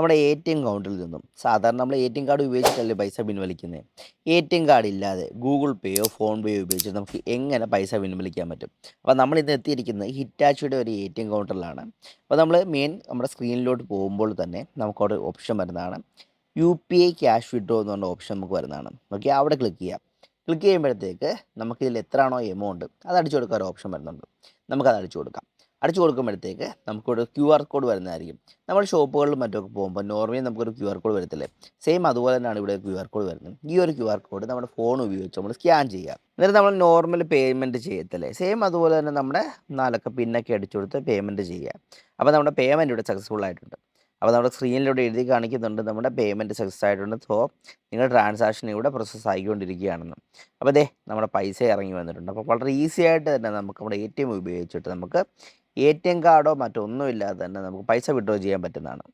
നമ്മുടെ A T M കൗണ്ടറിൽ നിന്നും. സാധാരണ നമ്മൾ എ ടി എം കാർഡ് ഉപയോഗിച്ചിട്ടല്ലേ പൈസ പിൻവലിക്കുന്നത് എ ടി എം കാർഡ് ഇല്ലാതെ ഗൂഗിൾ പേയോ ഫോൺ പേയോ ഉപയോഗിച്ച് നമുക്ക് എങ്ങനെ പൈസ പിൻവലിക്കാൻ പറ്റും? അപ്പോൾ നമ്മൾ ഇന്ന് എത്തിയിരിക്കുന്നത് ഹിറ്റാച്ചിയുടെ ഒരു എ ടി എം കൗണ്ടറിലാണ് അപ്പോൾ നമ്മൾ മെയിൻ നമ്മുടെ സ്ക്രീനിലോട്ട് പോകുമ്പോൾ തന്നെ നമുക്കവിടെ ഓപ്ഷൻ വരുന്നതാണ്. U P I cash withdraw എന്ന് പറഞ്ഞ ഓപ്ഷൻ നമുക്ക് വരുന്നതാണ്. ഓക്കെ അവിടെ ക്ലിക്ക് ചെയ്യാം. ക്ലിക്ക് ചെയ്യുമ്പോഴത്തേക്ക് നമുക്കിതിൽ എത്രയാണോ എമൗണ്ട് അത് അടിച്ചു കൊടുക്കാൻ ഒരു ഓപ്ഷൻ വരുന്നുണ്ട്. നമുക്കത് അടിച്ചു കൊടുക്കാം. അടിച്ചു കൊടുക്കുമ്പോഴത്തേക്ക് നമുക്കിവിടെ ക്യു ആർ കോഡ് വരുന്നതായിരിക്കും. നമ്മൾ ഷോപ്പുകളിലും മറ്റൊക്കെ പോകുമ്പോൾ നോർമലി നമുക്കൊരു ക്യു ആർ കോഡ് വരത്തില്ലേ? സെയിം അതുപോലെ തന്നെയാണ് ഇവിടെ ക്യു ആർ കോഡ് വരുന്നത്. ഈ ഒരു ക്യു ആർ കോഡ് നമ്മുടെ ഫോൺ ഉപയോഗിച്ച് നമ്മൾ സ്കാൻ ചെയ്യുക. എന്നിട്ട് നമ്മൾ നോർമൽ പേയ്മെന്റ് ചെയ്യത്തില്ലേ? സെയിം അതുപോലെ തന്നെ നമ്മുടെ നാലൊക്കെ പിന്നൊക്കെ അടിച്ചു കൊടുത്ത് പേയ്മെന്റ് ചെയ്യുക. അപ്പോൾ നമ്മുടെ പേയ്മെന്റ് ഇവിടെ സക്സസ്ഫുൾ ആയിട്ടുണ്ട്. അപ്പോൾ നമ്മുടെ സ്ക്രീനിലൂടെ എഴുതി കാണിക്കുന്നുണ്ട് നമ്മുടെ പേയ്മെന്റ് സക്സസ് ആയിട്ടുണ്ട്. സോ നിങ്ങളുടെ ട്രാൻസാക്ഷൻ ഇവിടെ പ്രോസസ്സ് ആയിക്കൊണ്ടിരിക്കുകയാണെന്ന്. അപ്പോൾ ദേ നമ്മുടെ പൈസ ഇറങ്ങി വന്നിട്ടുണ്ട്. അപ്പോൾ വളരെ ഈസി ആയിട്ട് തന്നെ നമുക്ക് നമ്മുടെ എം ഉപയോഗിച്ചിട്ട് നമുക്ക് എ ടി എം കാർഡോ മറ്റോ ഒന്നുമില്ലാതെ തന്നെ നമുക്ക് പൈസ വിഡ്രോ ചെയ്യാൻ പറ്റുന്നതാണ്.